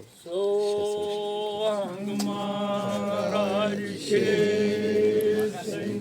ਸੋ ਸੋਹੰਗ ਮਹਾਰਾਜ ਸ਼ੇਰ ਸਿੰਘ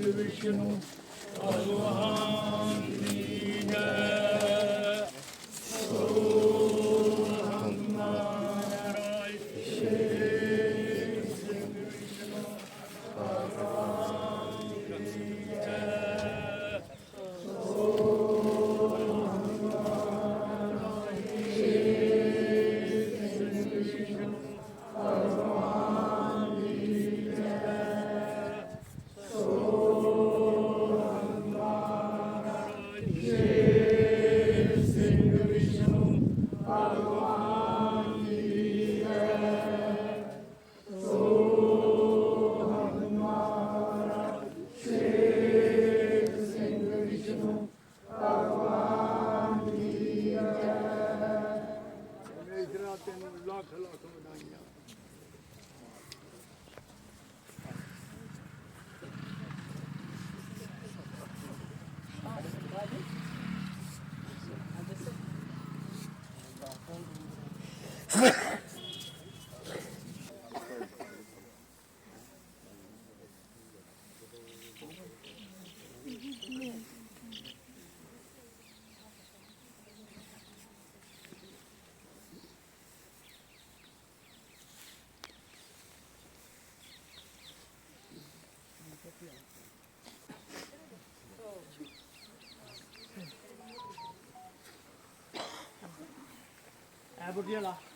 不接了。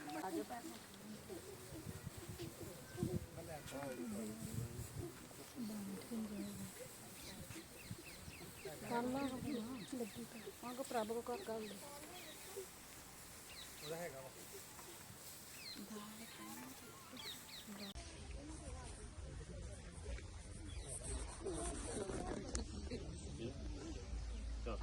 ਬੁੱਢੀਆਂ ਲਾ ਮੰਗ ਪ੍ਰਭ ਕੋ ਕਰ ਕਰ ਲੈ ਚੱਲ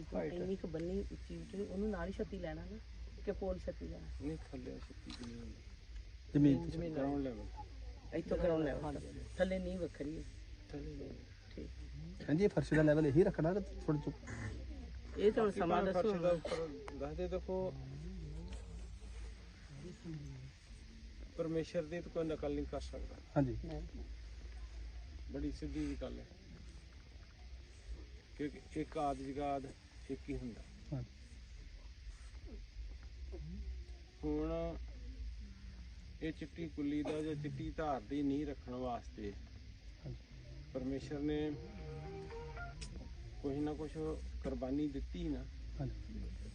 ਜਿਹੜੀ ਧਰਤੀ ਤੋਂ ਇੰਨੀ ਕੁ ਬੰਨੀ ਉੱਚੀ ਉੱਚੀ ਉਹਨੂੰ ਨਾਲ ਹੀ ਛੱਤੀ ਲੈਣਾ ਨਾ ਕਿ ਪੋਲ ਛੱਤੀ ਲੈਣਾ। ਨਹੀਂ ਥੱਲੇ ਛੱਤੀ ਕਿ ਨਹੀਂ ਹੁੰਦੀ ਜ਼ਮੀਨ ਜ਼ਮੀਨ ਗਰਾਊਂਡ ਲੈਵਲ ਇੱਥੋਂ ਕਰਾਉਣ ਲੈ ਥੱਲੇ ਨਹੀਂ ਵੱਖਰੀ ਹੈ। ਥੱਲੇ ਨਹੀਂ। ਠੀਕ ਹਾਂਜੀ ਇਹ ਫਰਸ਼ ਦਾ ਲੈਵਲ ਇਹੀ ਰੱਖਣਾ ਕਿ ਥੋੜਾ ਚੁੱਕ। ਇਹ ਤਾਂ ਹੁਣ ਸਮਾਂ ਫਰਸ਼ ਦੱਸੋ। ਦਾ ਉੱਪਰ ਦੱਸਦੇ ਦੇਖੋ। ਪਰਮੇਸ਼ਰ ਦੀ ਤਾਂ ਕੋਈ ਨਕਲ ਨਹੀਂ ਕਰ ਸਕਦਾ। ਹਾਂਜੀ। ਬੜੀ ਸਿੱਧੀ ਜੀ ਗੱਲ ਹੈ। ਕਿਉਂਕਿ ਇੱਕ ਆਦ ਜਗਾਦ ਇੱਕ ਹੀ ਹੁੰਦਾ। ਹੁਣ ਇਹ ਚਿੱਟੀ ਕੁੱਲੀ ਦਾ ਜਾਂ ਚਿੱਟੀ ਧਾਰ ਦੀ ਨਹੀਂ ਰੱਖਣ ਵਾਸਤੇ ਪਰਮੇਸ਼ਰ ਨੇ ਕੁਛ ਨਾ ਕੁਛ ਕੁਰਬਾਨੀ ਦਿੱਤੀ ਨਾ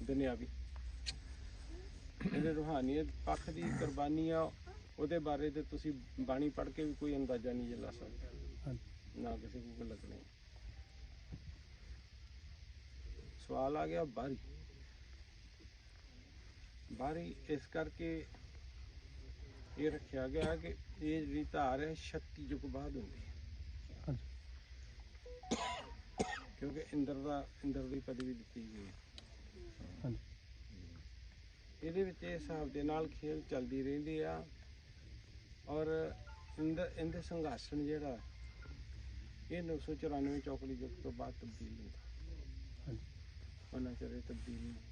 ਦੁਨਿਆਵੀ। ਇਹਦੇ ਰੂਹਾਨੀਅਤ ਪੱਖ ਦੀ ਕੁਰਬਾਨੀ ਆ ਉਹਦੇ ਬਾਰੇ ਤੇ ਤੁਸੀਂ ਬਾਣੀ ਪੜ੍ਹ ਕੇ ਵੀ ਕੋਈ ਅੰਦਾਜ਼ਾ ਨਹੀਂ ਲਾ ਸਕਦੇ। ਨਾ ਕਿਸੇ ਨੂੰ ਕੋਈ ਲੱਗਣੀ ਸਵਾਲ ਆ ਗਿਆ ਬਾਰੀ। ਬਾਰੀ ਇਸ ਕਰਕੇ ਇਹ ਰੱਖਿਆ ਗਿਆ ਕਿ ਇਹ ਜਿਹੜੀ ਧਾਰ ਹੈ 36 ਯੁੱਗ ਬਾਅਦ ਹੁੰਦੀ ਹੈ। ਕਿਉਂਕਿ ਇੰਦਰ ਦਾ ਇੰਦਰ ਦੀ ਪਦਵੀ ਦਿੱਤੀ ਗਈ ਹੈ। ਇਹਦੇ ਵਿੱਚ ਇਸ ਹਿਸਾਬ ਦੇ ਨਾਲ ਖੇਲ ਚੱਲਦੀ ਰਹਿੰਦੀ ਆ ਔਰ ਇੰਦਰ ਇਹਦੇ ਸੰਘਰਸ਼ਣ ਜਿਹੜਾ ਇਹ 994 ਚੌਕੜੀ ਯੁੱਗ ਤੋਂ ਬਾਅਦ ਤਬਦੀਲ ਹੁੰਦਾ। ਉਹਨਾਂ ਚਿਰ ਇਹ ਤਬਦੀਲ ਨਹੀਂ ਹੋਈ।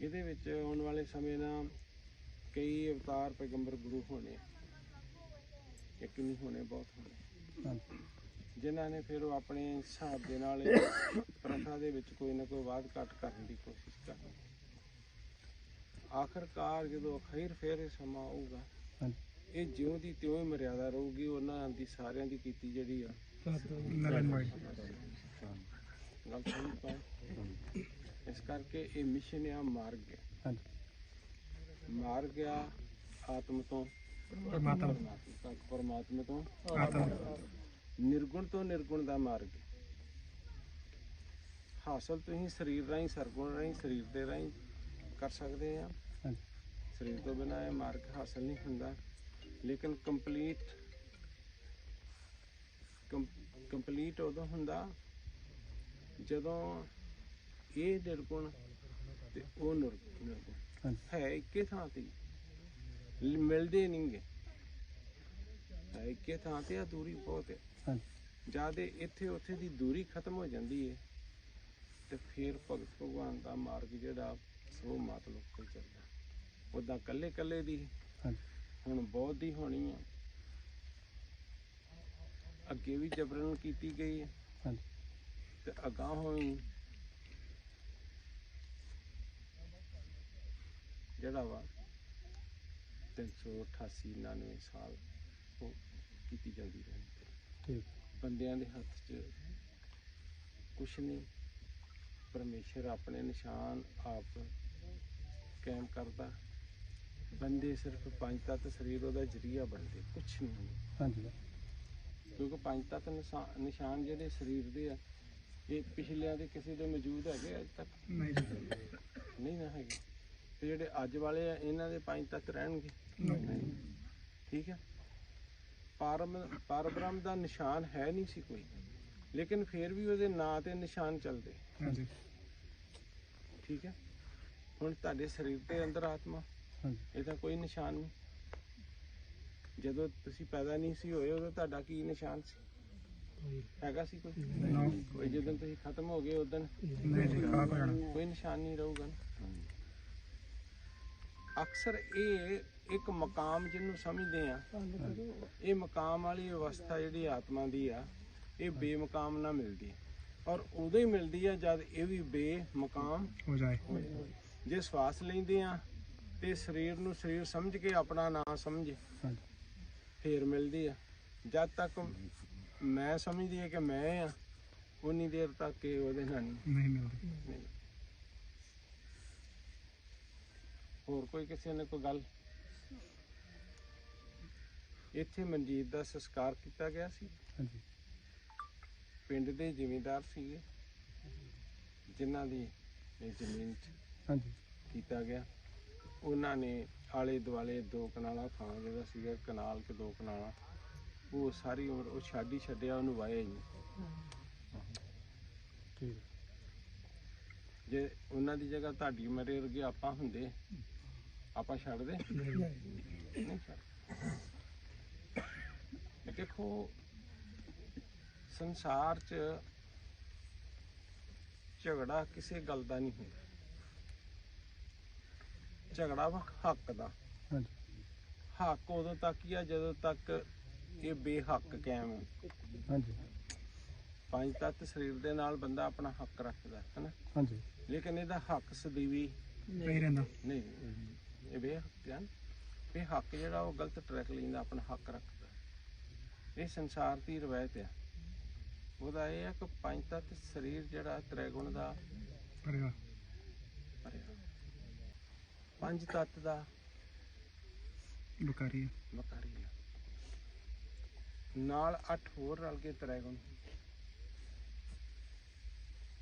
ਇਹਦੇ ਵਿੱਚ ਆਉਣ ਵਾਲੇ ਸਮੇਂ ਨਾਲ ਕਈ ਅਵਤਾਰ ਪੈਗੰਬਰ ਗੁਰੂ ਹੋਣੇ ਇੱਕ ਨਹੀਂ ਹੋਣੇ, ਬਹੁਤ ਹੋਣੇ। ਜਿਨ੍ਹਾਂ ਨੇ ਫਿਰ ਉਹ ਆਪਣੇ ਹਿਸਾਬ ਦੇ ਨਾਲ ਪ੍ਰਥਾ ਦੇ ਵਿੱਚ ਕੋਈ ਨਾ ਕੋਈ ਵਾਧ ਘਟ ਕਰਨ ਦੀ ਕੋਸ਼ਿਸ਼ ਕਰਨੀ ਆਖਰਕਾਰ ਜਦੋਂ ਅਖੀਰ ਫੇਰ ਇਹ ਸਮਾਂ ਆਊਗਾ, ਇਹ ਜਿਉਂ ਦੀ ਤਿਉਂ ਹੀ ਮਰਿਆਦਾ ਰਹੂਗੀ, ਉਹਨਾਂ ਦੀ ਸਾਰਿਆਂ ਦੀ ਕੀਤੀ ਜਿਹੜੀ ਆ। ਗੱਲ ਸਮਝ ਪਾਏ ਇਸ ਕਰਕੇ ਇਹ ਮਿਸ਼ਨ ਆ ਮਾਰਗ। ਹੈ ਹਾਂਜੀ। ਮਾਰਗ ਆ ਆਤਮ ਤੋਂ ਪਰਮਾਤਮਾ। ਤੱਕ ਪਰਮਾਤਮਾ ਤੋਂ। ਆਤਮ। ਨਿਰਗੁਣ ਤੋਂ ਨਿਰਗੁਣ ਦਾ ਮਾਰਗ। ਹਾਸਲ ਤੁਸੀਂ ਸਰੀਰ ਰਾਹੀਂ ਸਰਗੁਣ ਰਾਹੀਂ ਸਰੀਰ ਦੇ ਰਾਹੀਂ ਕਰ ਸਕਦੇ ਆ। ਸਰੀਰ ਤੋਂ ਬਿਨਾਂ ਇਹ ਮਾਰਗ ਹਾਸਲ ਨਹੀਂ ਹੁੰਦਾ। ਲੇਕਿਨ ਕੰਪਲੀਟ ਕੰਪਲੀਟ ਉਦੋਂ ਹੁੰਦਾ ਜਦੋਂ ਇਹ ਨਿਰਗੁਣ ਤੇ ਉਹ ਨਿਰ- ਨਿਰਗੁਣ ਹੈ ਇੱਕੇ ਥਾਂ ਤੇ ਮਿਲਦੇ ਨਹੀਂਗੇ। ਹੈ ਇੱਕੇ ਥਾਂ ਤੇ ਆ ਦੂਰੀ ਬਹੁਤ ਹੈ। ਇਹ ਇੱਥੇ ਉੱਥੇ ਦੀ ਦੂਰੀ ਖਤਮ ਹੋ ਜਾਂਦੀ ਹੈ ਤੇ ਫਿਰ ਭਗਤ ਭਗਵਾਨ ਦਾ ਮਾਰਗ ਜਿਹੜਾ ਸੋ ਮਤਲਬ ਕੋਈ ਚੱਲਦਾ। ਉਦਾਂ ਕੱਲੇ ਕੱਲੇ ਦੀ ਹੁਣ ਬਹੁਤ ਦੀ ਹੋਣੀ ਆ। ਅੱਗੇ ਵੀ ਜਬਰਨ ਕੀਤੀ ਗਈ ਹੈ ਹਾਂਜੀ। ਤੇ ਅਗਾਂਹ ਹੋਈ ਜਿਹੜਾ ਵਾ 388 99 ਸਾਲ ਉਹ ਕੀਤੀ ਜਾਂਦੀ ਰਹੀ ਠੀਕ। ਬੰਦਿਆਂ ਦੇ ਹੱਥ 'ਚ ਕੁਛ ਨਹੀਂ ਪਰਮੇਸ਼ਰ ਆਪਣੇ ਨਿਸ਼ਾਨ ਆਪ ਕਾਇਮ ਕਰਦਾ। ਬੰਦੇ ਸਿਰਫ ਪੰਜ ਤੱਤ ਸਰੀਰ ਉਹਦਾ ਜਰੀਆ ਬਣਦੇ ਕੁਛ ਨਹੀਂ। ਹਾਂਜੀ। ਕਿਉਂਕਿ ਪੰਜ ਤੱਤ ਨਿਸ਼ਾ- ਨਿਸ਼ਾਨ ਜਿਹੜੇ ਸਰੀਰ ਦੇ ਆ ਇਹ ਪਿਛਲਿਆਂ ਦੇ ਕਿਸੇ ਦੇ ਮੌਜੂਦ ਹੈਗੇ ਅੱਜ ਤੱਕ? ਨਹੀਂ ਨਹੀਂ ਨਾ ਹੈਗੇ। ਤੇ ਜਿਹੜੇ ਅੱਜ ਵਾਲੇ ਆ ਇਹਨਾਂ ਦੇ ਪੰਜ ਤੱਤ ਰਹਿਣਗੇ? ਨਹੀਂ। ਠੀਕ ਹੈ। ਪਰਮ ਪਰਬ੍ਰਹਮ ਦਾ ਨਿਸ਼ਾਨ ਹੈ ਨਹੀਂ ਸੀ ਕੋਈ। ਲੇਕਿਨ ਫਿਰ ਵੀ ਉਹਦੇ ਨਾਂ ਤੇ ਨਿਸ਼ਾਨ ਚੱਲਦੇ। ਹਾਂਜੀ। ਠੀਕ ਹੈ। ਹੁਣ ਤੁਹਾਡੇ ਸਰੀਰ ਦੇ ਅੰਦਰ ਆਤਮਾ ਇਹਦਾ ਕੋਈ ਨਿਸ਼ਾਨ ਨਹੀਂ। ਜਦੋਂ ਤੁਸੀਂ ਪੈਦਾ ਨਹੀਂ ਸੀ ਹੋਏ ਉਦੋਂ ਤੁਹਾਡਾ ਕੀ ਨਿਸ਼ਾਨ ਸੀ? ਹੈਗਾ ਸੀ ਕੋਈ? ਕੋਈ ਜਦੋਂ ਤੁਸੀਂ ਖਤਮ ਹੋ ਗਏ ਉਦੋਂ? ਨਹੀਂ ਜੀ ਖਾ ਹੋ ਜਾਣਾ। ਕੋਈ ਨਿਸ਼ਾਨ ਨਹੀਂ ਰਹੂਗਾ। ਅਕਸਰ ਇਹ ਇੱਕ ਮਕਾਮ ਜਿਹਨੂੰ ਸਮਝਦੇ ਆ ਇਹ ਮਕਾਮ ਵਾਲੀ ਅਵਸਥਾ ਜਿਹੜੀ ਆਤਮਾ ਦੀ ਆ ਇਹ ਬੇਮਕਾਮ ਨਾ ਮਿਲਦੀ। ਔਰ ਉਦੋਂ ਹੀ ਮਿਲਦੀ ਆ ਜਦ ਇਹ ਵੀ ਬੇਮਕਾਮ ਹੋ ਜਾਏ। ਜੇ ਸਵਾਸ ਲੈਂਦੇ ਆ ਤੇ ਸਰੀਰ ਨੂੰ ਸਰੀਰ ਸਮਝ ਕੇ ਆਪਣਾ ਨਾਂ ਸਮਝੇ ਫੇਰ ਮਿਲਦੀ ਆ। ਜਦ ਤੱਕ ਮੈਂ ਸਮਝਦੀ ਆ ਕਿ ਮੈਂ ਆ ਉਨੀ ਦੇਰ ਤੱਕ ਇਹ ਉਹਦੇ ਨਾਲ ਨਹੀਂ। ਨਹੀਂ ਮਿਲਦੀ। ਨਹੀਂ। ਹੋਰ ਕੋਈ ਕਿਸੇ ਨੇ ਕੋਈ ਗੱਲ? ਇੱਥੇ ਮਨਜੀਤ ਦਾ ਸੰਸਕਾਰ ਕੀਤਾ ਗਿਆ ਸੀ। ਹਾਂਜੀ। ਪਿੰਡ ਦੇ ਜ਼ਿਮੀਂਦਾਰ ਸੀਗੇ ਜਿਨ੍ਹਾਂ ਦੀ ਇਹ ਜ਼ਮੀਨ 'ਚ ਹਾਂਜੀ। ਕੀਤਾ ਗਿਆ। ਉਹਨਾਂ ਨੇ ਆਲੇ ਦੁਆਲੇ ਦੋ ਕਨਾਲਾ ਥਾਂ ਜਿਹੜਾ ਸੀਗਾ ਕਨਾਲ ਕੇ ਦੋ ਕਨਾਲਾ। ਉਹ ਸਾਰੀ ਉਮਰ ਉਹ ਛੱਡ ਹੀ ਛੱਡਿਆ ਉਹਨੂੰ ਵਾਇਆ ਹੀ ਨਹੀਂ। ਠੀਕ। ਜੇ ਉਹਨਾਂ ਦੀ ਜਗ੍ਹਾ ਤੁਹਾਡੀ ਮੇਰੇ ਵਰਗੇ ਆਪਾਂ ਹੁੰਦੇ ਆਪਾਂ ਛੱਡਦੇ? ਨਹੀਂ ਛੱਡ। ਦੇਖੋ ਸੰਸਾਰ 'ਚ ਝਗੜਾ ਕਿਸੇ ਗੱਲ ਦਾ ਨਹੀਂ ਹੁੰਦਾ। ਝਗੜਾ ਵਾ ਹੱਕ ਦਾ। ਹਾਂਜੀ। ਹੱਕ ਉਦੋਂ ਤੱਕ ਹੀ ਆ ਜਦੋਂ ਤੱਕ ਇਹ ਬੇਹੱਕ ਕਾਇਮ ਹੈ। ਹਾਂਜੀ। ਪੰਜ ਤੱਤ ਸਰੀਰ ਦੇ ਨਾਲ ਬੰਦਾ ਆਪਣਾ ਹੱਕ ਰੱਖਦਾ ਹੈ ਨਾ ਹਾਂਜੀ। ਲੇਕਿਨ ਇਹਦਾ ਹੱਕ ਸਦੀਵੀ ਪਈ ਰਹਿੰਦਾ। ਨਹੀਂ ਇਹ ਬੇਹੱਕ ਹੈ ਇਹ ਹੱਕ ਜਿਹੜਾ ਉਹ ਗਲਤ ਟਰੈਕ ਲੈਂਦਾ ਆਪਣਾ ਹੱਕ ਰੱਖਦਾ। ਇਹ ਸੰਸਾਰ ਦੀ ਰਵਾਇਤ ਹੈ। ਉਹਦਾ ਇਹ ਹੈ ਕਿ ਪੰਜ ਤੱਤ ਸਰੀਰ ਜਿਹੜਾ ਤ੍ਰੈਗੁਣ ਦਾ ਪਰੇਗਾ ਭਰਿਆ। ਪੰਜ ਤੱਤ ਦਾ ਬੁਕਾਰੀ ਵਕਾਰੀ ਹੈ। ਨਾਲ ਅੱਠ ਹੋਰ ਰਲ ਕੇ ਤ੍ਰੈਗੁਣ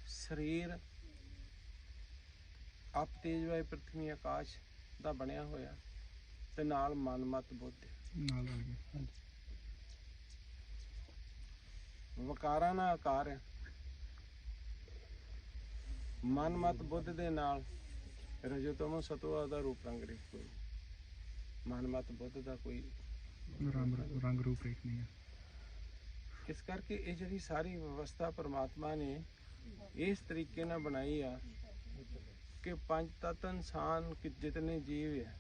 ਸਰੀਰ ਆਪ ਤੇਜ ਵਾਯ ਪ੍ਰਥਮੀ ਆਕਾਸ਼ ਦਾ ਬਣਿਆ ਹੋਇਆ ਤੇ ਨਾਲ ਮਨ ਮਤ ਬੁੱਧ। ਨਾਲ ਰਲ ਵਕਾਰਾਂ ਦਾ ਆਕਾਰ ਹੈ। ਮਨ ਮਤ ਬੁੱਧ ਦੇ ਨਾਲ ਰਜੋਤਮ ਸਤਵਾ ਦਾ ਰੂਪ ਰੰਗ ਰੇਖ ਕੋਈ। ਮਨ ਮਤ ਬੁੱਧ ਦਾ ਕੋਈ। ਰੰਗ ਰੂਪ ਰੇਖ ਨਹੀਂ ਹੈ। ਇਸ ਕਰਕੇ ਇਹ ਜਿਹੜੀ ਸਾਰੀ ਵਿਵਸਥਾ ਪ੍ਰਮਾਤਮਾ ਨੇ ਇਸ ਤਰੀਕੇ ਨਾਲ ਬਣਾਈ ਆ ਕਿ ਪੰਜ ਤਤ ਇਨਸਾਨ ਕਿ ਜਿਤਨੇ ਜੀਵ ਹੈ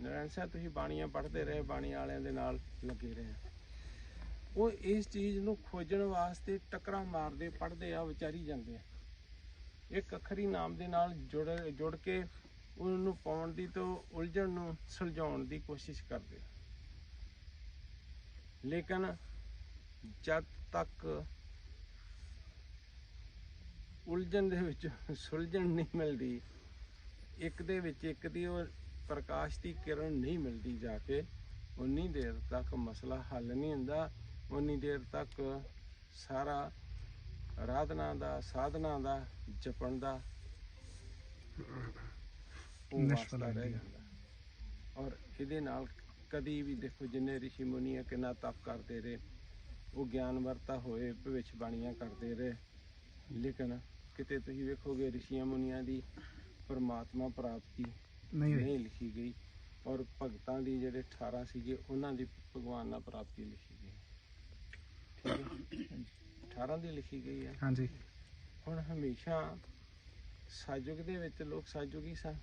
ਨਰੈਣ ਸਾਹਿਬ, ਤੁਸੀਂ ਬਾਣੀਆਂ ਪੜ੍ਹਦੇ ਰਹੇ ਬਾਣੀ ਵਾਲਿਆਂ ਦੇ ਨਾਲ ਲੱਗੇ ਰਹੇ ਉਹ ਇਸ ਚੀਜ਼ ਨੂੰ ਖੋਜਣ ਵਾਸਤੇ ਟਕਰਾ ਮਾਰਦੇ, ਪੜ੍ਹਦੇ ਆ, ਵਿਚਾਰੀ ਜਾਂਦੇ ਆ। ਇੱਕ ਅੱਖਰੀ ਨਾਮ ਦੇ ਨਾਲ ਜੁੜ ਜੁੜ ਕੇ ਉਹਨੂੰ ਪਾਉਣ ਦੀ ਤੋਂ ਉਲਝਣ ਨੂੰ ਸੁਲਝਾਉਣ ਦੀ ਕੋਸ਼ਿਸ਼ ਕਰਦੇ ਲੇਕਿਨ ਜਦ ਤੱਕ ਉਲਝਣ ਦੇ ਵਿੱਚ ਸੁਲਝਣ ਨਹੀਂ ਮਿਲਦੀ ਇੱਕ ਦੇ ਵਿੱਚ ਇੱਕ ਦੀ ਉਹ ਪ੍ਰਕਾਸ਼ ਦੀ ਕਿਰਨ ਨਹੀਂ ਮਿਲਦੀ ਜਾ ਕੇ ਉਨੀ ਦੇਰ ਤੱਕ ਮਸਲਾ ਹੱਲ ਨਹੀਂ ਹੁੰਦਾ ਉਨੀ ਦੇਰ ਤੱਕ ਸਾਰਾ ਆਰਾਧਨਾ ਦਾ ਸਾਧਨਾ ਦਾ ਜਪਣ ਦਾ ਉਹ ਨਿਸ਼ਫਲ ਰਹਿ। ਜਾਂਦਾ ਔਰ ਇਹਦੇ ਨਾਲ ਕਦੀ ਵੀ ਦੇਖੋ ਜਿੰਨੇ ਰਿਸ਼ੀ ਮੁਨੀ ਆ ਕਿੰਨਾ ਤਪ ਕਰਦੇ ਰਹੇ ਉਹ ਗਿਆਨ ਵਰਤਾ ਹੋਏ ਭਵਿੱਖ ਬਾਣੀਆਂ ਕਰਦੇ ਰਹੇ। ਲੇਕਿਨ ਕਿਤੇ ਤੁਸੀਂ ਵੇਖੋਗੇ ਰਿਸ਼ੀਆਂ ਮੁਨੀਆਂ ਦੀ ਪਰਮਾਤਮਾ ਪ੍ਰਾਪਤੀ ਨਹੀਂ ਹੋਈ। ਨਹੀਂ ਲਿਖੀ ਗਈ। ਔਰ ਭਗਤਾਂ ਦੀ ਜਿਹੜੇ 18 ਸੀਗੇ ਉਹਨਾਂ ਦੀ ਭਗਵਾਨ ਨਾਲ ਪ੍ਰਾਪਤੀ ਲਿਖੀ ਗਈ। ਠੀਕ ਹੈ? 18 ਦੀ ਲਿਖੀ ਗਈ ਹੈ ਹਾਂਜੀ। ਹੁਣ ਹਮੇਸ਼ਾ ਸਾਜੁਗ ਦੇ ਵਿੱਚ ਲੋਕ ਸਾਜੁਗੀ ਸਨ।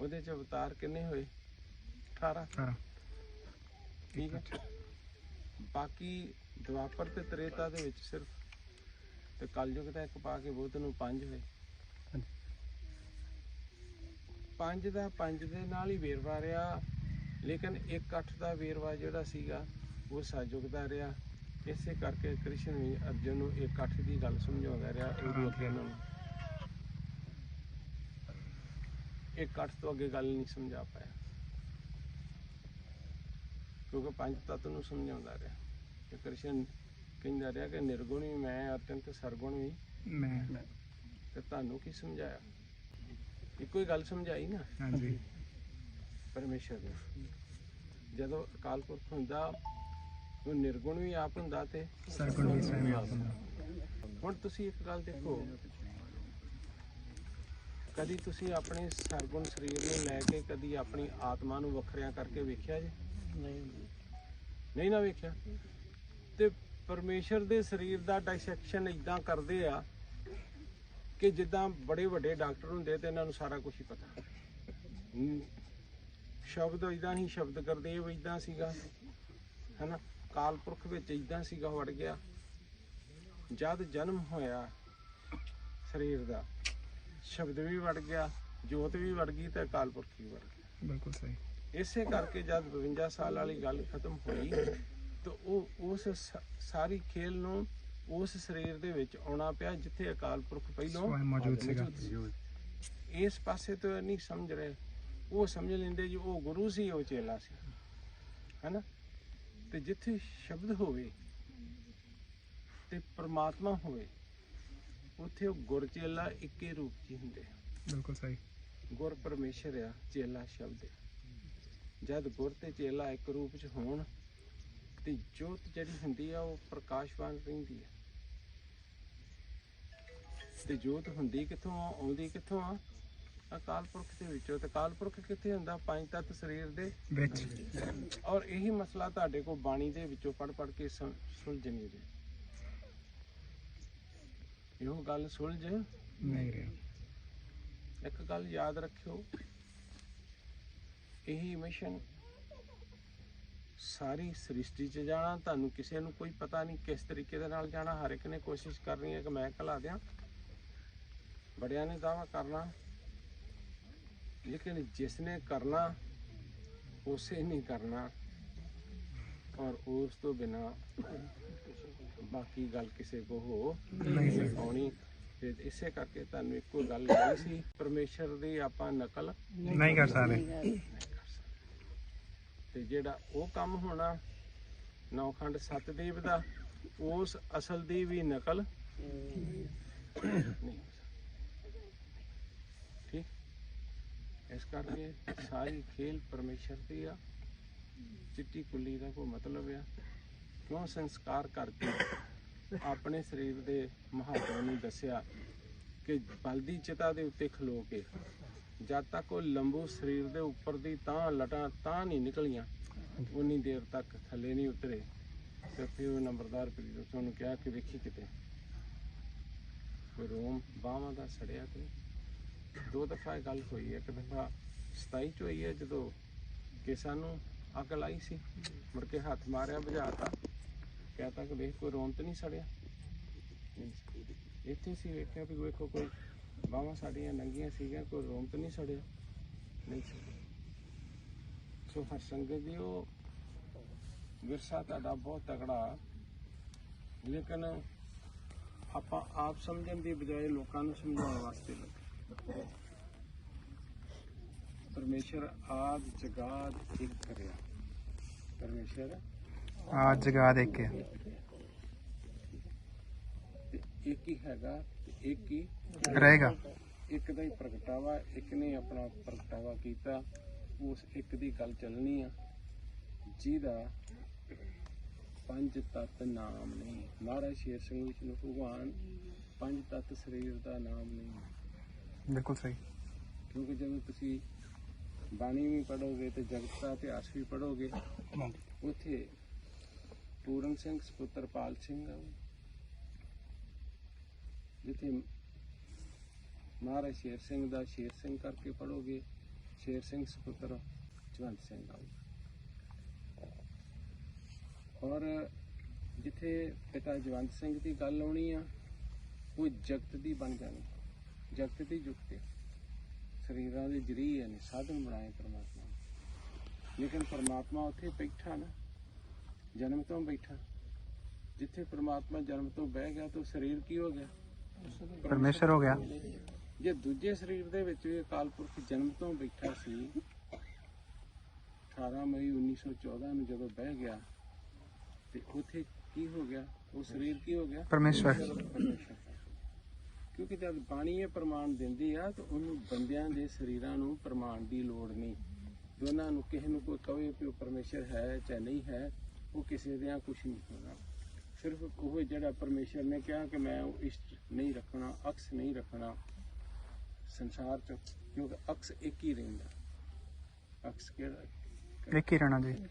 ਉਹਦੇ ਚ ਅਵਤਾਰ ਕਿੰਨੇ ਹੋਏ? 18 ਸਾਰਾ ਠੀਕ ਹੈ? ਬਾਕੀ ਦੁਆਪਰ ਤੇ ਤ੍ਰੇਤਾ ਦੇ ਵਿੱਚ ਸਿਰਫ ਤੇ ਕਲਯੁਗ ਦਾ ਇੱਕ ਪਾ ਕੇ ਬੁੱਧ ਨੂੰ ਪੰਜ ਹੋਏ। ਪੰਜ ਦਾ ਪੰਜ ਦੇ ਨਾਲ ਹੀ ਵੇਰਵਾ ਰਿਹਾ ਲੇਕਿਨ ਇੱਕ ਅੱਠ ਦਾ ਵੇਰਵਾ ਜਿਹੜਾ ਸੀਗਾ ਉਹ ਸਾਜੁਗ ਦਾ ਰਿਹਾ। ਇਸੇ ਕਰਕੇ ਕ੍ਰਿਸ਼ਨ ਵੀ ਅਰਜੁਨ ਨੂੰ ਇੱਕ ਅੱਠ ਦੀ ਗੱਲ ਸਮਝਾਉਂਦਾ ਰਿਹਾ ਉਹਦੇ ਅੱਗੇ ਉਹਨਾਂ ਨੂੰ। ਇੱਕ ਅੱਠ ਤੋਂ ਅੱਗੇ ਗੱਲ ਨਹੀਂ ਸਮਝਾ ਪਾਇਆ। ਕਿਉਂਕਿ ਪੰਜ ਤੱਤ ਨੂੰ ਸਮਝਾਉਂਦਾ ਰਿਹਾ। ਕਿ ਕ੍ਰਿਸ਼ਨ ਕਹਿੰਦਾ ਰਿਹਾ ਕਿ ਨਿਰਗੁਣ ਵੀ ਮੈਂ ਅਤਿੰਤ ਸਰਗੁਣ ਵੀ। ਮੈਂ। ਤੇ ਤੁਹਾਨੂੰ ਕੀ ਸਮਝਾਇਆ? ਇੱਕੋ ਹੀ ਗੱਲ ਸਮਝਾਈ ਨਾ? ਹਾਂਜੀ। ਪਰਮੇਸ਼ਰ ਨੇ। ਜਦੋਂ ਅਕਾਲ ਪੁਰਖ ਹੁੰਦਾ ਉਹ ਨਿਰਗੁਣ ਵੀ ਆਪ ਹੁੰਦਾ ਤੇ ਸਰਗੁਣ ਵੀ ਆਪ ਹੁੰਦਾ। ਹੁਣ ਤੁਸੀਂ ਇੱਕ ਗੱਲ ਦੇਖੋ। ਕਦੀ ਤੁਸੀਂ ਆਪਣੇ ਸਰਗੁਣ ਸਰੀਰ ਨੂੰ ਲੈ ਕੇ ਕਦੀ ਆਪਣੀ ਆਤਮਾ ਨੂੰ ਵੱਖਰਿਆਂ ਕਰਕੇ ਵੇਖਿਆ ਜੇ? ਨਹੀਂ। ਨਹੀਂ ਨਾ ਵੇਖਿਆ। ਤੇ ਪਰਮੇਸ਼ਰ ਦੇ ਸਰੀਰ ਦਾ ਡਾਇਸੈਕਸ਼ਨ ਇਦਾਂ ਕਰਦੇ ਆ ਕਿ ਜਿੱਦਾਂ ਬੜੇ ਵੱਡੇ ਡਾਕਟਰ ਹੁੰਦੇ ਤੇ ਇਹਨਾਂ ਨੂੰ ਸਾਰਾ ਕੁਝ ਹੀ ਪਤਾ। ਸ਼ਬਦ ਇਦਾਂ ਹੀ ਸ਼ਬਦ ਕਰਦੇ ਉਹ ਇਦਾਂ ਸੀਗਾ। ਹਨਾ? ਕਾਲ ਪੁਰਖ ਵਿੱਚ ਇਦਾਂ ਸੀਗਾ, ਵੜ ਗਿਆ। ਜਦ ਜਨਮ ਹੋਇਆ ਸਰੀਰ ਦਾ, ਸ਼ਬਦ ਵੀ ਵੜ ਗਿਆ, ਜੋਤ ਵੀ ਵੜ ਗਈ ਤੇ ਅਕਾਲ ਪੁਰਖ ਵੀ ਵੜ ਗਿਆ। ਬਿਲਕੁਲ ਸਹੀ। ਇਸੇ ਕਰਕੇ ਜਦ 52 ਸਾਲ ਵਾਲੀ ਗੱਲ ਖਤਮ ਹੋਈ ਤਾਂ ਉਹ ਉਸ ਸਾਰੀ ਖੇਲ ਨੂੰ ਉਸ ਸਰੀਰ ਦੇ ਵਿੱਚ ਆਉਣਾ ਪਿਆ ਜਿੱਥੇ ਅਕਾਲ ਪੁਰਖ ਪਹਿਲਾਂ ਮੌਜੂਦ ਸੀਗਾ। ਇਸ ਪਾਸੇ ਤੋਂ ਨਹੀਂ ਸਮਝ ਰਹੇ। ਉਹ ਸਮਝ ਲੈਂਦੇ ਜੀ ਉਹ ਗੁਰੂ ਸੀ ਉਹ ਚੇਲਾ ਸੀ। ਹੈਨਾ? ਤੇ ਜਿੱਥੇ ਸ਼ਬਦ ਹੋਵੇ ਤੇ ਪ੍ਰਮਾਤਮਾ ਹੋਵੇ ਉੱਥੇ ਉਹ ਗੁਰ ਚੇਲਾ ਇੱਕੇ ਰੂਪ 'ਚ ਹੀ ਹੁੰਦੇ। ਬਿਲਕੁਲ ਸਹੀ। ਗੁਰ ਪਰਮੇਸ਼ਰ ਆ ਚੇਲਾ ਸ਼ਬਦ ਆ। ਜਦ ਗੁਰ ਤੇ ਚੇਲਾ ਇੱਕ ਰੂਪ ਚ ਹੋਣ ਤੇ ਜੋਤ ਜਿਹੜੀ ਹੁੰਦੀ ਆ ਉਹ ਪ੍ਰਕਾਸ਼ਵਾਨ ਰਹਿੰਦੀ ਆ। ਤੇ ਜੋਤ ਹੁੰਦੀ ਕਿੱਥੋਂ ਆ? ਆਉਂਦੀ ਕਿੱਥੋਂ ਆ? ਅਕਾਲ ਪੁਰਖ ਦੇ ਵਿੱਚੋਂ। ਤੇ ਅਕਾਲ ਪੁਰਖ ਕਿੱਥੇ ਹੁੰਦਾ? ਪੰਜ ਤੱਤ ਸਰੀਰ ਦੇ ਵਿੱਚ। ਔਰ ਇਹੀ ਮਸਲਾ ਤੁਹਾਡੇ ਕੋਲ ਬਾਣੀ ਦੇ ਵਿੱਚੋਂ ਪੜ ਪੜ ਕੇ ਸੁਲ- ਸੁਲਝ ਨਹੀਂ ਰਿਹਾ। ਇਹੋ ਗੱਲ ਸੁਲਝ ਨਹੀਂ ਰਿਹਾ। ਇੱਕ ਗੱਲ ਯਾਦ ਰੱਖਿਓ। ਇਹੀ ਮਿਸ਼ਨ ਸਾਰੀ ਸ੍ਰਿਸ਼ਟੀ 'ਚ ਜਾਣਾ ਤੁਹਾਨੂੰ ਕਿਸੇ ਨੂੰ ਕੋਈ ਪਤਾ ਨਹੀਂ ਕਿਸ ਤਰੀਕੇ ਦੇ ਨਾਲ ਜਾਣਾ ਹਰ ਇੱਕ ਨੇ ਕੋਸ਼ਿਸ਼ ਕਰਨੀ ਹੈ ਕਿ ਮੈਂ ਕਲਾ ਦਿਆਂ। ਬੜਿਆਂ ਨੇ ਦਾਵਾ ਕਰਨਾ ਲੇਕਿਨ ਜਿਸ ਨੇ ਕਰਨਾ ਉਸੇ ਨਹੀਂ ਕਰਨਾ। ਔਰ ਉਸ ਤੋਂ ਬਿਨਾ ਬਾਕੀ ਗੱਲ ਕਿਸੇ ਕੋ ਹੋ ਨਹੀਂ। ਪਾਉਣੀ ਤੇ ਇਸੇ ਕਰਕੇ ਤੁਹਾਨੂੰ ਇੱਕੋ ਗੱਲ ਕਹੀ ਸੀ ਪਰਮੇਸ਼ਰ ਦੀ ਆਪਾਂ ਨਕਲ ਨਹੀਂ ਕਰ ਸਕਦੇ। ਤੇ ਜਿਹੜਾ ਉਹ ਕੰਮ ਹੋਣਾ ਨੌਖੰਡ ਸਤਦੇਵ ਦਾ ਉਸ ਅਸਲ ਦੀ ਵੀ ਨਕਲ ਨਹੀਂ ਠੀਕ? ਇਸ ਕਰਕੇ ਸਾਰੀ ਖੇਲ ਪਰਮੇਸ਼ਰ ਦੀ ਆ। ਚਿੱਟੀ ਕੁੱਲੀ ਦਾ ਕੋਈ ਮਤਲਬ ਆ। ਕਿਉਂ ਸੰਸਕਾਰ ਕਰਕੇ ਆਪਣੇ ਸਰੀਰ ਦੇ ਮਹੱਤਵ ਨੂੰ ਦੱਸਿਆ ਕਿ ਬਲਦੀ ਚਿਤਾ ਦੇ ਉੱਤੇ ਖਲੋ ਕੇ ਜਦ ਤੱਕ ਉਹ ਲੰਬੂ ਸਰੀਰ ਦੇ ਉੱਪਰ ਦੀ ਤਾਂ ਲਟਾਂ ਤਾਂ ਨਹੀਂ ਨਿਕਲੀਆਂ, ਉਨੀ ਦੇਰ ਤੱਕ ਥੱਲੇ ਨਹੀਂ ਉਤਰੇ। ਤੇ ਫਿਰ ਉਹ ਨੰਬਰਦਾਰ ਪ੍ਰੀਤ ਨੂੰ ਕਿਹਾ ਕਿ ਵੇਖੀ ਕਿਤੇ ਕੋਈ ਰੋਮ ਬਾਹਾਂ ਦਾ ਸੜਿਆ ਤੇ ਦੋ ਦਫਾ ਇਹ ਗੱਲ ਹੋਈ ਹੈ, ਇੱਕ ਦਫਾ 27 ਚ ਹੋਈ ਹੈ, ਜਦੋਂ ਕਿ ਸਾਨੂੰ ਅੱਗ ਲਾਈ ਸੀ। ਮੁੜ ਕੇ ਹੱਥ ਮਾਰਿਆ, ਬੁਝਾਤਾ। ਕਹਿ ਤੱਕ ਦੇਖ, ਕੋਈ ਰੋਮ ਤੇ ਨਹੀਂ ਸੜਿਆ? ਇੱਥੇ ਸੀ ਵੇਖਿਆ ਵੀ ਵੇਖੋ, ਕੋਈ ਬਾਹਾਂ ਸਾਡੀਆਂ ਨੰਗੀਆਂ ਸੀਗੀਆਂ, ਕੋਈ ਰੋਮ ਤੇ ਨਹੀਂ ਸੜਿਆ। ਨਹੀਂ ਸੀ ਸੋ ਹਰ ਸੰਗਤ ਦੀ ਉਹ ਵਿਰਸਾ ਤੁਹਾਡਾ ਬਹੁਤ ਤਕੜਾ ਲੇਕਿਨ ਆਪਾਂ ਆਪ ਸਮਝਣ ਦੀ ਬਜਾਏ ਲੋਕਾਂ ਨੂੰ ਸਮਝਾਉਣ ਵਾਸਤੇ ਲੱਗੇ। ਪਰਮੇਸ਼ਰ ਆਦ ਜਗਾਦ ਇੱਕ ਕਰਿਆ। ਪਰਮੇਸ਼ਰ ਆ ਜਗਾ ਦੇ ਕੇ। ਇੱਕ ਹੀ ਹੈਗਾ ਤੇ ਇੱਕ ਹੀ ਰਹੇਗਾ। ਇੱਕ ਦਾ ਹੀ ਪ੍ਰਗਟਾਵਾ ਇੱਕ ਨੇ ਆਪਣਾ ਪ੍ਰਗਟਾਵਾ ਕੀਤਾ। ਉਸ ਇੱਕ ਦੀ ਗੱਲ ਚੱਲਣੀ ਆ। ਜਿਹਦਾ ਪੰਜ ਤਤ ਨਾਮ ਨਹੀਂ ਮਹਾਰਾਜ ਸ਼ੇਰ ਸਿੰਘ ਵਿਸ਼ਨੂੰ ਭਗਵਾਨ ਪੰਜ ਤਤ ਸਰੀਰ ਦਾ ਨਾਮ ਨਹੀਂ ਬਿਲਕੁਲ ਸਹੀ। ਕਿਉਂਕਿ ਜਦੋਂ ਤੁਸੀਂ ਬਾਣੀ ਵੀ ਪੜੋਗੇ ਤੇ ਜਗਤ ਦਾ ਇਤਿਹਾਸ ਵੀ ਪੜੋਗੇ ਉੱਥੇ ਪੂਰਨ ਸਿੰਘ, ਸਪੁੱਤਰ ਪਾਲ ਸਿੰਘ ਆ ਜਿੱਥੇ ਮਹਾਰਾਜ ਸ਼ੇਰ ਸਿੰਘ ਦਾ ਸ਼ੇਰ ਸਿੰਘ ਕਰਕੇ ਪੜੋਗੇ ਸ਼ੇਰ ਸਿੰਘ, ਸਪੁੱਤਰ ਜਵੰਤ ਸਿੰਘ ਆਊਗਾ ਔਰ ਜਿੱਥੇ ਪਿਤਾ ਜਵੰਤ ਸਿੰਘ ਦੀ ਗੱਲ ਆਉਣੀ ਆ, ਉਹ ਜਗਤ ਦੀ ਬਣ ਜਾਣੀ। ਜਗਤ ਦੀ ਜੁਗਤ ਸਰੀਰਾਂ ਦੇ ਜਰੀਏ ਨੇ ਸਾਧਨ ਬਣਾਏ ਪਰਮਾਤਮਾ ਲੇਕਿਨ ਪਰਮਾਤਮਾ ਉੱਥੇ ਬੈਠਾ ਨਾ ਜਨਮ ਤੋਂ ਬੈਠਾ। ਜਿੱਥੇ ਪਰਮਾਤਮਾ ਜਨਮ ਤੋਂ ਬਹਿ ਗਿਆ ਤਾਂ ਸਰੀਰ ਕੀ ਹੋ ਗਿਆ? ਪਰਮੇਸ਼ਰ ਹੋ ਗਿਆ। ਜੇ ਦੂਜੇ ਸਰੀਰ ਦੇ ਵਿੱਚ ਵੀ ਅਕਾਲ ਪੁਰਖ ਜਨਮ ਤੋਂ ਬੈਠਾ ਸੀ 18 ਮਈ 1914 ਨੂੰ ਜਦੋਂ ਬਹਿ ਗਿਆ ਤੇ ਉੱਥੇ ਕੀ ਹੋ ਗਿਆ? ਉਹ ਸਰੀਰ ਕੀ ਹੋ ਗਿਆ? ਪਰਮੇਸ਼ਰ। ਕਿਉਂਕਿ ਜਦ ਬਾਣੀ ਇਹ ਪ੍ਰਮਾਣ ਦਿੰਦੀ ਆ ਤਾਂ ਉਹਨੂੰ ਬੰਦਿਆਂ ਦੇ ਸਰੀਰਾਂ ਨੂੰ ਪ੍ਰਮਾਣ ਦੀ ਲੋੜ ਨਹੀਂ। ਦੋਨਾਂ ਨੂੰ ਕਿਸੇ ਨੂੰ ਕੋਈ ਕਵੇ ਕਿ ਉਹ ਪਰਮੇਸ਼ਰ ਹੈ ਚਾਹੇ ਨਹੀਂ ਹੈ ਉਹ ਕਿਸੇ ਦੇ ਕੁਝ ਨਹੀਂ ਹੋਣਾ ਸਿਰਫ ਉਹ ਜਿਹੜਾ ਪਰਮੇਸ਼ਰ ਨੇ ਕਿਹਾ ਕਿ ਮੈਂ ਉਹ ਇਸ਼ਟ ਨਹੀਂ ਰੱਖਣਾ ਅਕਸ ਨਹੀਂ ਰੱਖਣਾ ਸੰਸਾਰ ਚ ਕਿਉਂਕਿ ਅਕਸ ਇੱਕ ਹੀ ਰਹਿੰਦਾ। ਅਕਸ ਕਿਹੜਾ? ਇੱਕ ਹੀ ਰਹਿਣਾ ਜੀ।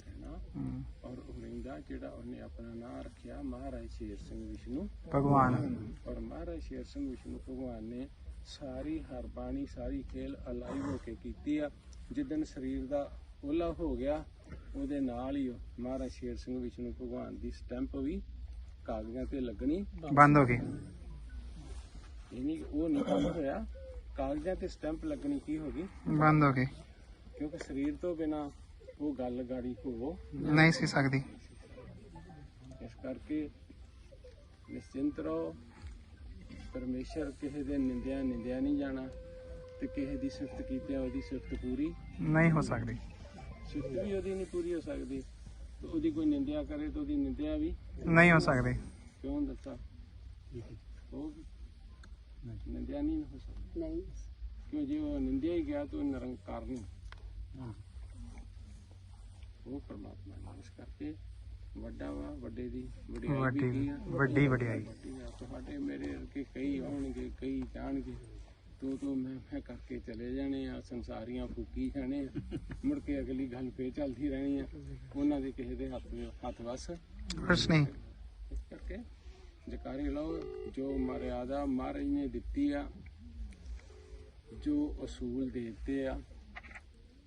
ਔਰ ਉਹ ਰਹਿੰਦਾ ਜਿਹੜਾ ਉਹਨੇ ਆਪਣਾ ਨਾਮ ਰੱਖਿਆ ਮਹਾਰਾਜ ਸ਼ੇਰ ਸਿੰਘ ਵਿਸ਼ਨੂੰ। ਭਗਵਾਨ। ਔਰ ਮਹਾਰਾਜ ਸ਼ੇਰ ਸਿੰਘ ਵਿਸ਼ਨੂੰ ਭਗਵਾਨ ਨੇ ਸਾਰੀ ਹਰ ਬਾਣੀ ਸਾਰੀ ਖੇਲ ਅਲਾਈਵ ਹੋ ਕੇ ਕੀਤੀ ਆ। ਜਿੱਦਨ ਸਰੀਰ ਦਾ ਓਲਾ ਹੋ ਗਿਆ ਉਹਦੇ ਨਾਲ ਹੀ ਮਹਾਰਾਜ ਸ਼ੇਰ ਸਿੰਘ ਵਿਸ਼ਨੂੰ ਭਗਵਾਨ ਦੀ ਸਟੈਂਪ ਵੀ ਕਾਗਜ਼ਾਂ ਤੇ ਲੱਗਣੀ ਬੰਦ ਹੋ ਗਈ। ਇਹ ਨਹੀਂ ਉਹ ਨਹੀਂ ਕੰਮ ਹੋਇਆ। ਕਾਗਜ਼ਾਂ ਤੇ ਸਟੈਂਪ ਲੱਗਣੀ ਕੀ ਹੋ ਗਈ? ਬੰਦ ਹੋ ਗਈ। ਕਿਉਂਕਿ ਸਰੀਰ ਤੋਂ ਬਿਨਾ ਉਹ ਗੱਲ ਗਾੜੀ ਹੋ ਨਹੀਂ ਸੀ ਸਕਦੀ। ਇਸ ਕਰਕੇ ਨਿਸ਼ਚਿੰਤ ਰਹੋ। ਪਰਮੇਸ਼ਰ ਕਿਸੇ ਦੇ ਨਿੰਦਿਆ ਨਿੰਦਿਆ ਨਹੀਂ ਜਾਣਾ ਤੇ ਕਿਸੇ ਦੀ ਸਿਫਤ ਕੀਤਿਆਂ ਉਹਦੀ ਸਿਫਤ ਪੂਰੀ ਨਹੀਂ ਹੋ ਸਕਦੀ। ਸਿਫਤ ਵੀ ਉਹਦੀ ਨਹੀਂ ਪੂਰੀ ਹੋ ਸਕਦੀ। ਤੇ ਉਹਦੀ ਕੋਈ ਨਿੰਦਿਆ ਕਰੇ ਤਾਂ ਉਹਦੀ ਨਿੰਦਿਆ ਵੀ ਨਹੀਂ ਹੋ ਸਕਦੀ। ਕਿਉਂ ਦੱਸਾਂ ਉਹ ਨਿੰਦਿਆ ਨਹੀਂ ਹੋ ਸਕਦੀ। ਨਹੀਂ। ਕਿਉਂ ਜੇ ਉਹ ਨਿੰਦਿਆ ਹੀ ਗਿਆ ਤਾਂ ਉਹ ਨਿਰੰਕਾਰ ਨਹੀਂ। ਉਹ ਪਰਮਾਤਮਾ ਨੇ ਇਸ ਕਰਕੇ ਵੱਡਾ ਵਾ ਵੱਡੇ ਦੀ ਵੱਡੀ ਕੀ ਵੱਡੀ ਵਡਿਆਈ। ਤੁਹਾਡੇ ਮੇਰੇ ਵਰਗੇ ਕਈ ਆਉਣਗੇ ਕਈ ਜਾਣਗੇ। ਤੂੰ ਤੂੰ ਮੈਂ ਮੈਂ ਕਰਕੇ ਚਲੇ ਜਾਣੇ ਆ ਸੰਸਾਰੀਆਂ ਫੂਕੀ ਜਾਣੇ ਆ। ਮੁੜ ਕੇ ਅਗਲੀ ਗੱਲ ਫੇਰ ਚੱਲਦੀ ਰਹਿਣੀ ਆ। ਉਹਨਾਂ ਦੇ ਕਿਸੇ ਦੇ ਹੱਥ ਹੱਥ ਵਸ। ਕੁਛ ਨਹੀਂ। ਇਸ ਕਰਕੇ ਜਕਾਰੀ ਲਓ ਜੋ ਮਰਿਆਦਾ ਮਹਾਰਾਜ ਨੇ ਦਿੱਤੀ ਆ ਜੋ ਅਸੂਲ ਦੇ ਦਿੱਤੇ ਆ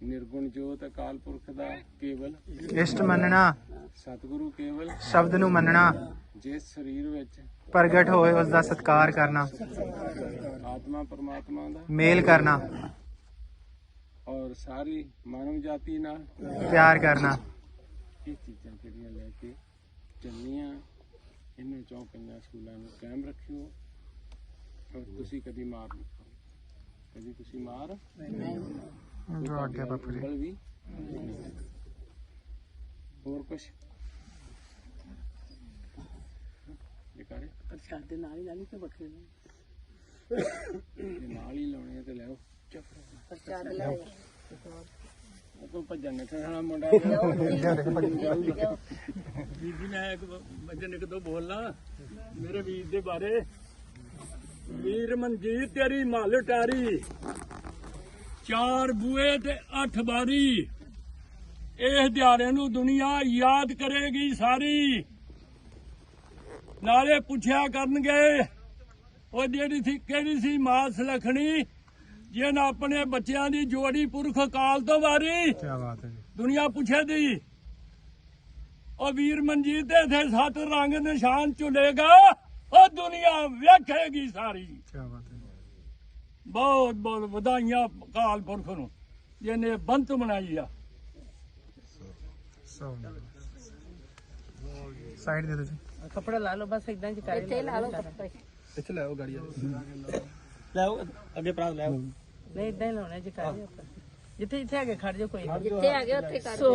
ਨਿਰਗੁਣ ਜੋਤ ਅਕਾਲ ਪੁਰਖ ਦਾ ਕੇਵਲ। ਇਸ਼ਟ ਮੰਨਣਾ। ਸਤਿਗੁਰੂ ਕੇਵਲ। ਸ਼ਬਦ ਨੂੰ ਮੰਨਣਾ। ਜਿਸ ਸਰੀਰ ਵਿੱਚ ਪ੍ਰਗਟ ਹੋਏ ਉਸ ਦਾ ਸਤਿਕਾਰ ਕਰਨਾ। ਆਤਮਾ ਪਰਮਾਤਮਾ ਦਾ। ਮੇਲ ਕਰਨਾ। ਔਰ ਸਾਰੀ ਮਾਨਵ ਜਾਤੀ ਨਾਲ ਪਿਆਰ ਕਰਨਾ। ਇਹ ਚੀਜ਼ਾਂ ਜਿਹੜੀਆਂ ਲੈ ਕੇ ਚੱਲੀਆਂ ਇਹਨਾਂ ਚੋਂ ਪੰਜਾਂ ਸਕੂਲਾਂ ਨੂੰ ਕਾਇਮ ਰੱਖਿਓ। ਔਰ ਤੁਸੀਂ ਕਦੀ ਮਾਰ ਨਹੀਂ ਕਦੀ ਤੁਸੀਂ ਮਾਰ ਜੋ ਆਗਿਆ ਬਾਪੂ ਜੀ? ਉਂਗਲ ਵੀ ਹੋਰ ਕੁਛ? ਵਿਕਾਰੇ ਪ੍ਰਸ਼ਾਦ ਦੇ ਨਾਲ ਹੀ ਨਾਲ ਹੀ ਕੋਈ ਵੱਖਰੇ ਨਹੀਂ ਜੇ ਨਾਲ ਹੀ ਲਾਉਣੇ ਆ ਤੇ ਲੈ ਆਓ। ਚੁੱਪ ਰਹੋ। ਪ੍ਰਸ਼ਾਦ ਲੈ ਉਹ ਕੋਈ ਭੱਜਣ ਨਿਕਲਣ ਵਾਲਾ ਮੁੰਡਾ ਬੀਬੀ ਮੈਂ ਇੱਕ ਵਜਨ ਇੱਕ ਦੋ ਬੋਲਣਾ। ਮੇਰੇ ਵੀਰ ਦੇ ਬਾਰੇ। ਵੀਰ ਮਨਜੀਤ ਤੇਰੀ ਮਹੱਲ ਟਾਰੀ। ਚਾਰ ਬੂਏ ਤੇ ਅੱਠ ਬਾਰੀ। ਇਸ ਦਿਹਾੜੇ ਨੂੰ ਦੁਨੀਆ ਯਾਦ ਕਰੇਗੀ ਸਾਰੀ। ਨਾਲੇ ਪੁੱਛਿਆ ਕਰਨਗੇ ਉਹ ਜਿਹੜੀ ਸੀ ਕਿਹੜੀ ਸੀ ਮਾਸ ਲਖਣੀ? ਜਿਹਨ ਆਪਣੇ ਬੱਚਿਆਂ ਦੀ ਜੋੜੀ ਪੁਰਖ ਕਾਲ ਤੋਂ ਵਾਰੀ। ਕੀ ਬਾਤ ਹੈ ਦੁਨੀਆ ਪੁੱਛੇ ਦੀ। ਉਹ ਵੀਰ ਮਨਜੀਤ ਦੇ ਇਥੇ ਸੱਤ ਰੰਗ ਨਿਸ਼ਾਨ ਚੁਲੇਗਾ ਉਹ ਦੁਨੀਆ ਵੇਖੇਗੀ ਸਾਰੀ। ਕੀ ਬਾਤ ਹੈ। ਬਹੁਤ ਬਹੁਤ ਵਧਾਈਆਂ ਕਾਲ ਪੁਰਖ ਨੂੰ ਜਿਹਨੇ ਬੰਤ ਬਣਾਈ ਆ। ਸਾਈਡ ਦੇ ਦੋ ਜੀ ਕੱਪੜਾ ਲਾ ਲਓ ਬਸ ਇਦਾਂ ਜਿਹਾ ਇੱਥੇ ਲਾ ਲਓ ਇੱਥੇ ਲੈ ਆਓ ਗਾੜੀ ਲੈ ਅੱਗੇ ਪ੍ਰਾਸ ਲੈ ਨਹੀਂ ਇਦਾਂ ਹੀ ਲਾਉਣਾ ਜਿਹਾ ਆਪਾਂ। ਜਿੱਥੇ ਜਿੱਥੇ ਹੈਗੇ ਖੜ ਜਾਓ ਕੋਈ ਜਿੱਥੇ ਆ ਗਏ ਉੱਥੇ ਕਰ ਸੋ